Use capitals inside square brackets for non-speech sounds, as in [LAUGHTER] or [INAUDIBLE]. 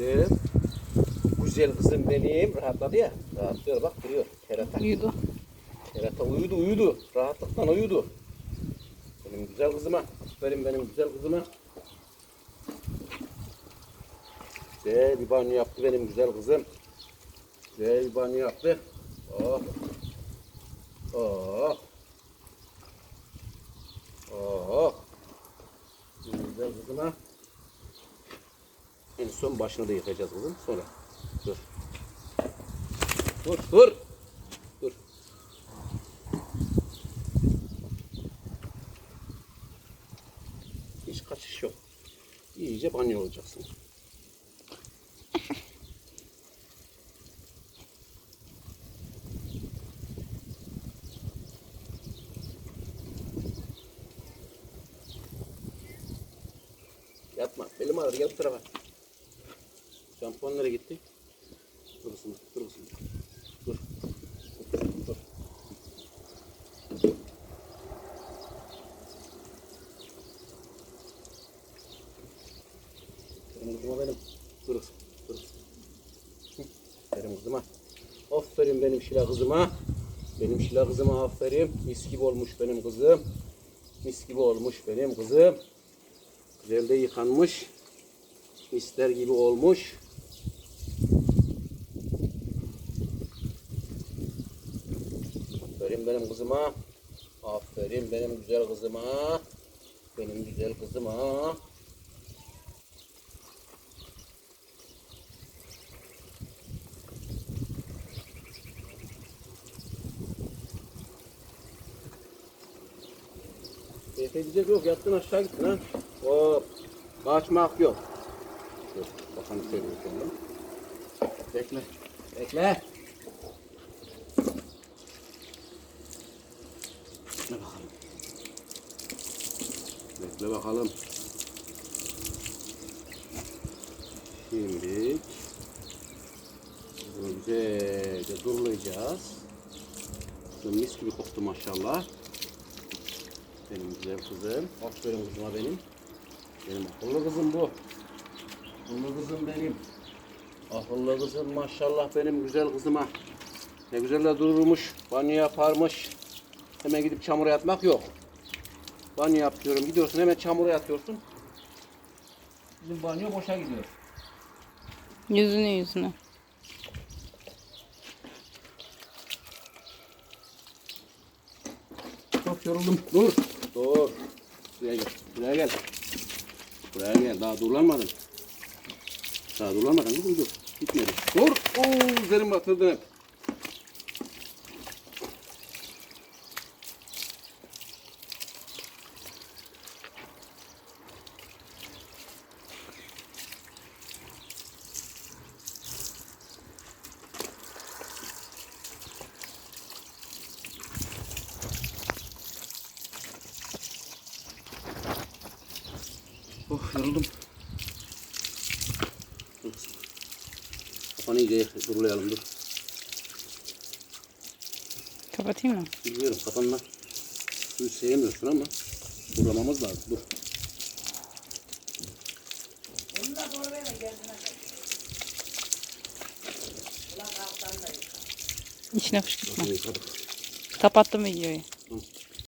kızım. Güzel kızım benim. Rahatladı ya. Rahatlıyor bak duruyor. Kerata. Uyudu. Kerata uyudu uyudu. Rahatlıktan uyudu. Benim güzel kızıma. Aferin benim güzel kızıma. Güzel bir banyo yaptı benim güzel kızım. Güzel bir banyo yaptı. Oh. Oh. Benim güzel kızıma. En son başını da yıkayacağız kızım. Sonra. Dur. Dur, dur. Dur. Hiç kaçış yok. İyice banyo olacaksın. [LAUGHS] Yatma. Belim ağrır. Gel bu tarafa. Şampuan nereye gitti? Dur kızım. Dur. Dur. Benim kızıma benim. Dur. Dur Benim kızıma. Aferin benim şila kızıma. Benim şila kızıma aferin. Mis gibi olmuş benim kızım. Mis gibi olmuş benim kızım. Güzel de yıkanmış. Misler gibi olmuş. Aferin benim kızıma. Aferin benim güzel kızıma. Benim güzel kızıma. Keyif edecek yok. Yattın aşağı gittin ha. Hop. Kaçmak yok. Bakalım yapalım. Bekle. Bekle. Bekle Bekle bakalım. Şimdi bunu güzelce durulayacağız. Mis gibi koktu maşallah. Benim güzel kızım. Aferin kızıma benim. Benim akıllı kızım bu. Akıllı kızım benim. Akıllı kızım maşallah benim güzel kızıma. Ne güzel de dururmuş. Banyo yaparmış. Hemen gidip çamura yatmak yok. Banyo yapıyorum. Gidiyorsun hemen çamura yatıyorsun. Bizim banyo boşa gidiyor. Yüzüne yüzüne. Çok yoruldum. Dur. Dur. Buraya gel. Buraya gel. Buraya gel. Daha durlanmadın. Daha durlanmadın. Dur dur. Gitmedi. Dur. Oo, üzerim batırdı hep. Oh yoruldum. Kafanı iyice durulayalım dur. Kapatayım mı? Bilmiyorum kafanla suyu sevmiyorsun ama durulamamız lazım. Dur. İçine fışkırtma. Kapattım videoyu. Tamam.